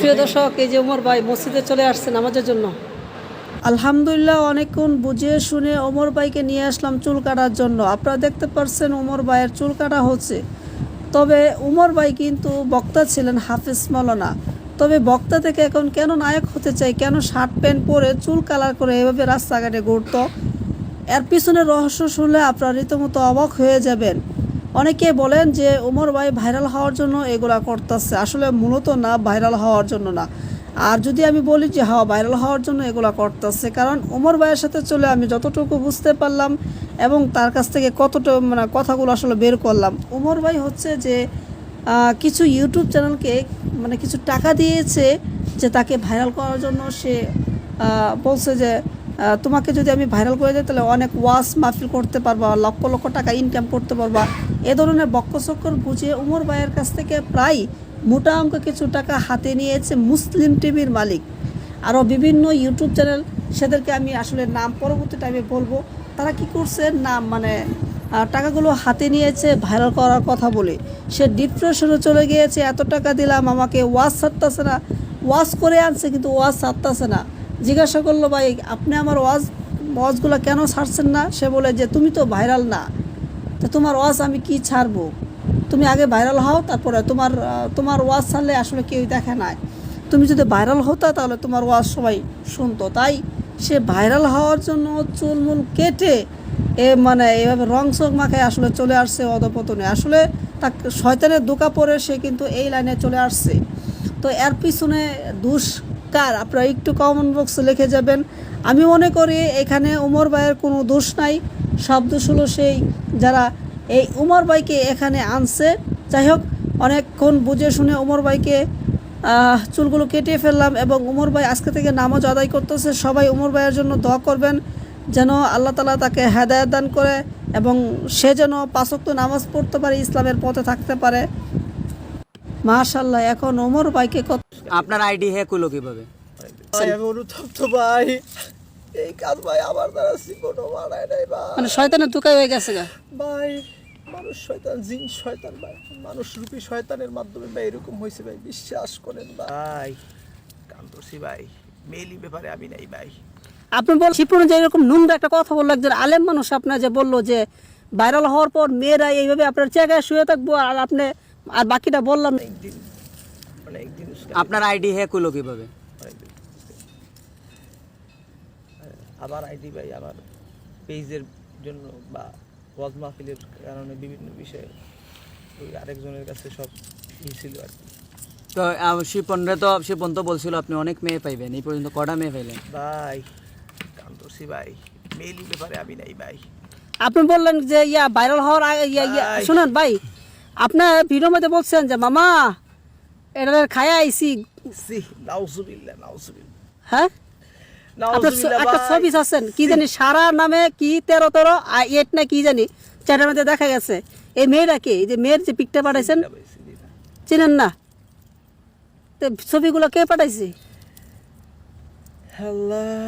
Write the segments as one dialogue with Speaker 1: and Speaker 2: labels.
Speaker 1: প্রিয় দর্শক এই যে ওমর ভাই মসজিদে চলে আসছেন নামাজের জন্য। আলহামদুলিল্লাহ অনেকক্ষণ বুঝিয়ে শুনে ওমর ভাইকে নিয়ে আসলাম চুল কাটার জন্য। আপনারা দেখতে পাচ্ছেন ওমর ভাইয়ের চুল কাটা হচ্ছে। তবে উমর ভাই কিন্তু বক্তা ছিলেন হাফিজ মৌলানা। তবে বক্তা থেকে এখন কেন নায়ক হতে চাই কেন শার্ট প্যান্ট পরে চুল কালার করে এভাবে রাস্তাঘাটে ঘুরতো? এর পিছনে রহস্য শুনলে আপনারা রীতিমতো অবাক হয়ে যাবেন। অনেকে বলেন যে উমর ভাই ভাইরাল হওয়ার জন্য এগুলা করতেছে। আসলে মূলত না, ভাইরাল হওয়ার জন্য না। আর যদি আমি বলি যে হ্যাঁ ভাইরাল হওয়ার জন্য এগুলা করতেছে, কারণ উমর ভাইয়ের সাথে চলে আমি যতটুকু বুঝতে পারলাম এবং তার কাছ থেকে কতটা মানে কথাগুলো আসলে বের করলাম। উমর ভাই হচ্ছে যে কিছু ইউটিউব চ্যানেলকে মানে কিছু টাকা দিয়েছে যে তাকে ভাইরাল করার জন্য সে বলছে যে তোমাকে যদি আমি ভাইরাল করে দিই তাহলে অনেক ওয়াশ মাহফিল করতে পারবা, লক্ষ লক্ষ টাকা ইনকাম করতে পারবা। এ ধরনের বক্কচক্কর বুঝিয়ে উমর ভাইয়ের কাছ থেকে প্রায় মোটা অঙ্ক কিছু টাকা হাতে নিয়েছে মুসলিম টিভির মালিক। আরও বিভিন্ন ইউটিউব চ্যানেল, সেদেরকে আমি আসলে নাম পরবর্তী টাইমে বলব, তারা কি করছে? নাম মানে টাকাগুলো হাতে নিয়েছে ভাইরাল করার কথা বলে। সে ডিপ্রেশনে চলে গিয়েছে, এত টাকা দিলাম, আমাকে ওয়াশ ছাড়তেছে না। ওয়াশ করে আনছে, কিন্তু ওয়াশ ছাড়তেছে না। জিজ্ঞাসা করল, ভাই, আপনি আমার ওয়াজ, ওয়াজগুলো কেন ছাড়ছেন না? সে বলে, যে তুমি তো ভাইরাল না। তো তোমার ওয়াজ আমি কি ছাড়বো? তুমি আগে ভাইরাল হও, তারপরে তোমার তোমার ওয়াজ ছাড়লে আসলে কেউ দেখে নাই তুমি যদি ভাইরাল হতো তাহলে তোমার ওয়াজ সবাই শুনতো। তাই সে ভাইরাল হওয়ার জন্য চুলমুল কেটে এ মানে এভাবে রং চোখ মাখায় আসলে চলে আসছে অধপতনে। আসলে তাকে শয়তানের দোকা পরে সে কিন্তু এই লাইনে চলে আসছে। তো এর পিছনে দুষ কার? আপনারা একটু কমেন্ট বক্সে লিখে যাবেন। আমি মনে করি এখানে উমর ভাইয়ের কোনো দোষ নাই। সব দোষ হলো সেই যারা এই উমর ভাইকে এখানে আনছে। যাই হোক অনেকক্ষণ বুঝে শুনে উমর ভাইকে আহ, চুলগুলো কেটে ফেললাম এবং উমর ভাই আজকে থেকে নামাজ আদায় করতেছে। সবাই উমর ভাইয়ের জন্য দোয়া করবেন যেন আল্লাহ তালা তাকে হেদায়ত দান করে এবং সে যেন পাঁচক্ত নামাজ পড়তে পারে ইসলামের পথে থাকতে পারে। মাশাল্লাহ এখন ওমর ভাইকে কত
Speaker 2: আপনার আইডি হ্যাক হলো কীভাবে?
Speaker 3: অনুতপ্ত ভাই। এই কাজ ভাই আমার দ্বারা জীবনও মানায় নাই ভাই।
Speaker 1: মানে শয়তানের দুকাই হয়ে গেছে গা।
Speaker 3: ভাই মানুষ শয়তান জিন শয়তান ভাই। মানুষ রূপী শয়তানের মাধ্যমে ভাই এরকম হয়েছে ভাই বিশ্বাস করেন ভাই। কান্তসি ভাই। মেইলি ব্যাপারে আমি নাই ভাই।
Speaker 1: আপনি বল শিপনে যে এরকম নোংরা একটা কথা বলল একজন আলেম মানুষ আপনার যে বলল যে ভাইরাল হওয়ার পর মেয়েরা এইভাবে আপনার জায়গায় শুয়ে থাকব আর আপনি আর বাকিটা বললাম না।
Speaker 3: একদিন মানে একদিন
Speaker 2: আপনার আইডি হ্যাক হলো কীভাবে?
Speaker 3: আমার আইডি ভাই আমার পেজের জন্য বা ওয়াজ মাহফিলের কারণে বিভিন্ন বিষয়ে ওই আরেকজনের কাছে সব ই ছিল আর কি।
Speaker 2: তো আহ, শিপনরে তো শিপন তো বলছিল আপনি অনেক মেয়ে পাইবেন এই পর্যন্ত কটা মেয়ে পাইলেন?
Speaker 3: ভাই কান্তসি ভাই। মেইলি ব্যাপারে আমি নাই ভাই।
Speaker 1: আপনি বললেন যে ইয়া ভাইরাল হওয়ার আগে ইয়া ইয়া। শুনুন ভাই আপনার ভিডিওর মধ্যে বলছেন যে মামা এটা খায়া আইসি
Speaker 3: সি নাউজুবিল্লাহ নাউজুবিল্লাহ।
Speaker 1: হ্যাঁ? একটা ছবি আছেন কি জানি সারা নামে কি তেরো তেরো এট না কি জানি চারটার মধ্যে দেখা গেছে। এই মেয়েটা কে? যে মেয়ের যে পিকটা পাঠাইছেন চিনেন না? তো ছবিগুলো কে পাঠাইছে?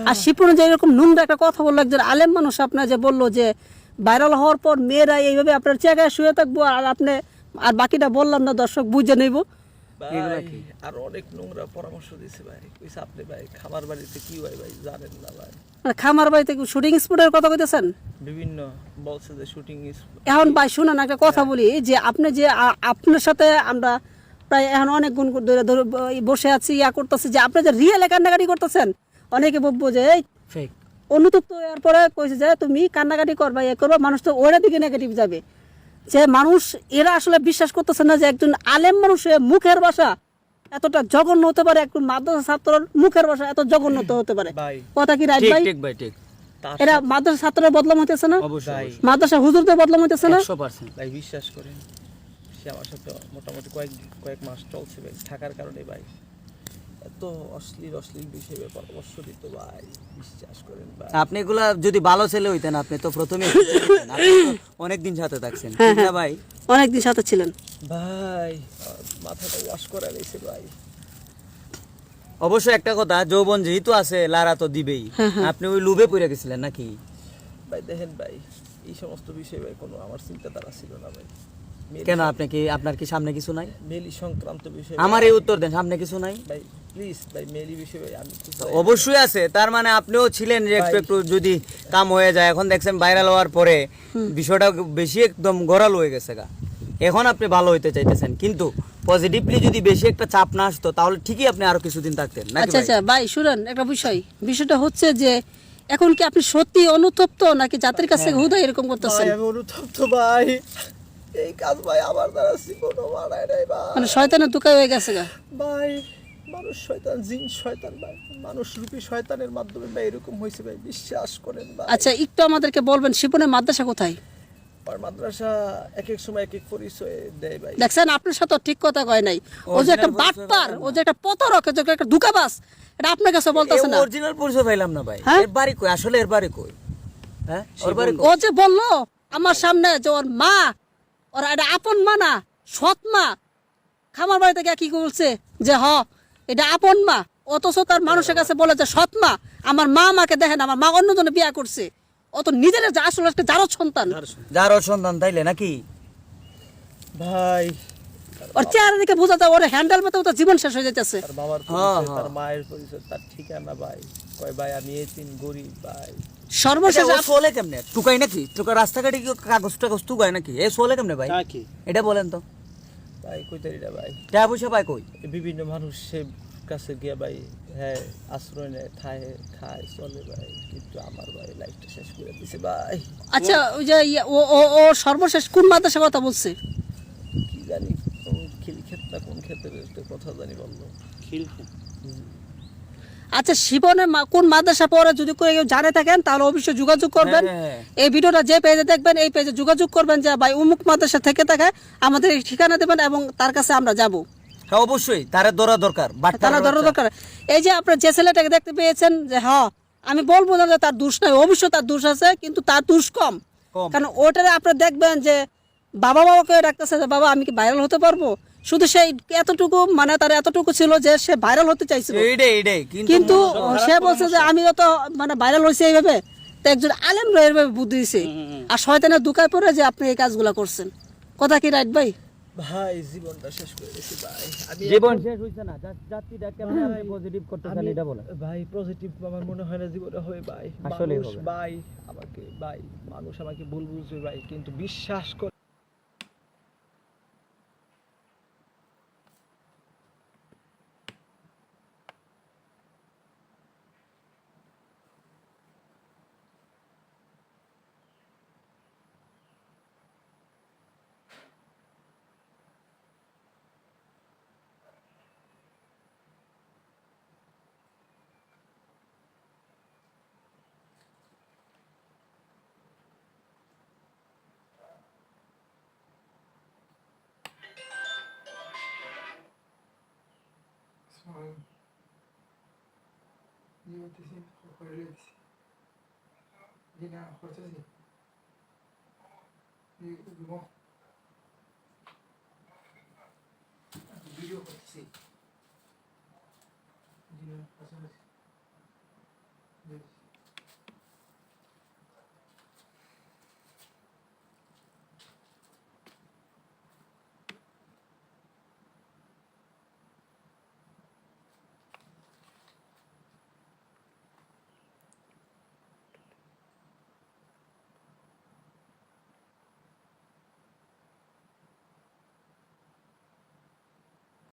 Speaker 1: আর শিপুরে যে এরকম একটা কথা বলল একজন আলেম মানুষ আপনার যে বলল যে ভাইরাল হওয়ার পর মেয়েরা এইভাবে আপনার জায়গায় শুয়ে থাকব আর আপনি আর বাকিটা বললাম না দর্শক বুঝে নেব।
Speaker 3: আর অনেক নোংরা পরামর্শ দিছে ভাই। কইছে আপনি ভাই খামার বাড়িতে কি হয় ভাই? জানেন না ভাই।
Speaker 1: মানে খামার বাড়িতে শুটিং স্পটের কথা কইতেছেন?
Speaker 3: বিভিন্ন বলছে যে শুটিং
Speaker 1: এখন ভাই শুনেন একটা কথা বলি যে আপনি যে আপনার সাথে আমরা প্রায় এখন অনেক গুণ ধরে বসে আছি ইয়া করতেছি যে আপনি যে রিয়েল কান্নাকাটি করতেছেন অনেকে বলব যে অনুতপ্ত এরপরে কইছে যে তুমি কান্নাকাটি করবা ইয়ে করবা মানুষ তো ওইটা দিকে নেগেটিভ যাবে। যে মানুষ এরা আসলে বিশ্বাস করতেছে না যে একজন আলেম মানুষের মুখের ভাষা এতটা জঘন্য হতে পারে একজন মাদ্রাসা ছাত্রের মুখের ভাষা এত জঘন্য হতে পারে। কথা কি রাইট ভাই?
Speaker 2: ঠিক ভাই ঠিক।
Speaker 3: তার
Speaker 1: এরা মাদ্রাসা ছাত্রের বদলাম হইতেছে না?
Speaker 2: অবশ্যই
Speaker 1: মাদ্রাসা হুজুরদের বদলাম হইতেছে না?
Speaker 3: ভাই বিশ্বাস করেন সে আমার সাথে মোটামুটি কয়েক কয়েক মাস চলছে ভাই থাকার কারণে ভাই। এত অশ্লীল অশ্লীল বিষয়ে পরামর্শ দিত ভাই বিশ্বাস করেন ভাই।
Speaker 2: আপনি এগুলা যদি ভালো ছেলে হইতেন আপনি তো প্রথমে সাথে থাকছেন।
Speaker 1: হ্যাঁ,
Speaker 2: ঠিক না ভাই?
Speaker 1: সাথে ছিলেন।
Speaker 3: ভাই মাথাটা ওয়াশ করা গেছে ভাই।
Speaker 2: অবশ্য একটা কথা যৌবন যেহেতু আছে লারা তো দিবেই। আপনি ওই লুবে পড়ে গেছিলেন নাকি?
Speaker 3: ভাই দেখেন ভাই এই সমস্ত বিষয়ে ভাই কোনো আমার চিন্তাধারা ছিল না ভাই।
Speaker 2: কেন আপনি কি আপনার কি সামনে কিছু নাই?
Speaker 3: মেলি সংক্রান্ত বিষয়
Speaker 2: আমার এই উত্তর দেন সামনে কিছু নাই?
Speaker 3: ভাই প্লিজ ভাই মেলি বিষয় আমি
Speaker 2: অবশ্যই আছে তার মানে আপনিও ছিলেন যে একটু একটু যদি কাম হয়ে যায় এখন দেখছেন ভাইরাল হওয়ার পরে বিষয়টা বেশি একদম গড়াল হয়ে গেছে গা। এখন আপনি ভালো হইতে চাইতেছেন কিন্তু পজিটিভলি যদি বেশি একটা চাপ না আসতো তাহলে ঠিকই আপনি আরও কিছুদিন থাকতেন নাকি
Speaker 1: আচ্ছা আচ্ছা ভাই শুনেন একটা বিষয়। বিষয়টা হচ্ছে যে এখন কি আপনি সত্যি অনুতপ্ত নাকি জাতির কাছে
Speaker 2: হ্যাঁ।
Speaker 1: হুদয় এরকম করতেছেন?
Speaker 3: ভাই অনুতপ্ত ভাই। এই কাজ ভাই আমার দ্বারা জীবনও মানায় নাই ভাই।
Speaker 1: মানে শয়তানের দুকায় হয়ে গেছে গা?
Speaker 3: ভাই মানুষ শয়তান জিন শয়তান ভাই। মানুষ রূপী শয়তানের মাধ্যমে ভাই এরকম হয়েছে ভাই বিশ্বাস করেন ভাই।
Speaker 1: আচ্ছা একটু আমাদেরকে বলবেন শিপনের মাদ্রাসা কোথায়?
Speaker 3: আর মাদ্রাসা এক এক সময় এক এক পরিচয় দেয় ভাই।
Speaker 1: দেখছেন আপনার সাথে ঠিক কথা কয় নাই। ও যে একটা বাটপার ও যে একটা পতরক যে একটা দুকাবাস এটা আপনার কাছে বলতেছে না?
Speaker 2: অরিজিনাল পরিচয় পাইলাম না ভাই।
Speaker 1: হ্যাঁ?
Speaker 2: এর বাড়ি কই? আসলে এর বাড়ি কই? হ্যাঁ? ওর বাড়ি কই?
Speaker 1: ও যে বলল আমার সামনে যে ওর মা ওর এটা আপন মা না সৎ মা। খামার বাড়ি থেকে কি বলছে? যে হ এটা আপন মা। অথচ তার মানুষের কাছে বলে যে সৎ মা। আমার মা আমাকে দেখেন আমার মা অন্যজনে বিয়া করছে। ও তো নিজের যে আসলে একটা জারদ সন্তান।
Speaker 2: যার সন্তান। তাইলে নাকি?
Speaker 3: ভাই।
Speaker 1: ওর চেহারা দেখে বোঝা যায় ওর হ্যান্ডেল পেতে ওর জীবন শেষ হয়ে
Speaker 3: তার বাবার
Speaker 2: হ্যাঁ,
Speaker 3: পরিচয়
Speaker 2: হ্যাঁ।
Speaker 3: তার মায়ের পরিচয় তার ঠিকানা ভাই। কয় ভাই আমি এতিম গরিব ভাই।
Speaker 1: সর্বশেষ
Speaker 2: সোলে কেমনে? টুকাই নাকি? টুকা রাস্তাঘাটে কি কাগজ টাগজ টুকায় নাকি? এ সোলে কেমনে ভাই? এটা বলেন তো।
Speaker 3: ভাই কইতারিটা ভাই?
Speaker 2: টাকা পয়সা পায় কই?
Speaker 3: বিভিন্ন মানুষের কাছে গিয়ে ভাই হ্যাঁ আশ্রয় নেয় খায় খায় চলে ভাই। কিন্তু আমার ভাই লাইফটা শেষ করে দিছে ভাই।
Speaker 1: আচ্ছা ওই যে ও ও ও সর্বশেষ কোন মাদ্রাসা কথা বলছে?
Speaker 3: কি জানি কোন খিল ক্ষেত কোন ক্ষেতের কথা জানি বলল।
Speaker 1: আচ্ছা শিবনের মা- কোন মাদ্রাসা পড়ে যদি কেউ জানে থাকেন তাহলে অবশ্যই যোগাযোগ করবেন।
Speaker 2: হ্যাঁ।
Speaker 1: এই ভিডিওটা যে পেজে দেখবেন এই পেজে যোগাযোগ করবেন যে ভাই উমুক মাদ্রাসা থেকে থাকে আমাদের ঠিকানা দেবেন এবং তার কাছে আমরা যাব।
Speaker 2: হ্যাঁ অবশ্যই। তার ধরা দরকার
Speaker 1: তারা ধরো দরকার। এই যে আপনার যে ছেলেটাকে দেখতে পেয়েছেন যে হ্যাঁ আমি বলব না যে তার দোষ নাই অবশ্যই তার দোষ আছে কিন্তু তার দোষ কম। কারণ ওটারে আপনার দেখবেন যে বাবা বাবাকে ডাকতেছে যে বাবা আমি কি ভাইরাল হতে পারব? শুধু সেই এতটুকু মানে তার এতটুকু ছিল যে সে ভাইরাল হতে চাইছিল। কিন্তু সে বলছে যে আমি তো মানে ভাইরাল হয়েছে এইভাবে তো একজন আলেম এইভাবে বুদ্ধি দিছে। আর শয়তানের দুকায় পড়ে যে আপনি এই কাজগুলা করছেন। কথা কি রাইট ভাই?
Speaker 3: ভাই জীবনটা শেষ করে দিছি ভাই। আমি
Speaker 2: জীবন শেষ হইছে না জাতিটা কেমন পজিটিভ করতে চান এটা বলেন।
Speaker 3: ভাই পজিটিভ আমার মনে হয় না জীবনে হবে ভাই।
Speaker 2: আসলেই
Speaker 3: মানুষ ভাই আমাকে ভাই মানুষ আমাকে ভুল বুঝবে ভাই কিন্তু বিশ্বাস করে
Speaker 4: করতেছি করে দিচ্ছি জি না করতেছি ভিডিও করতেছি জি না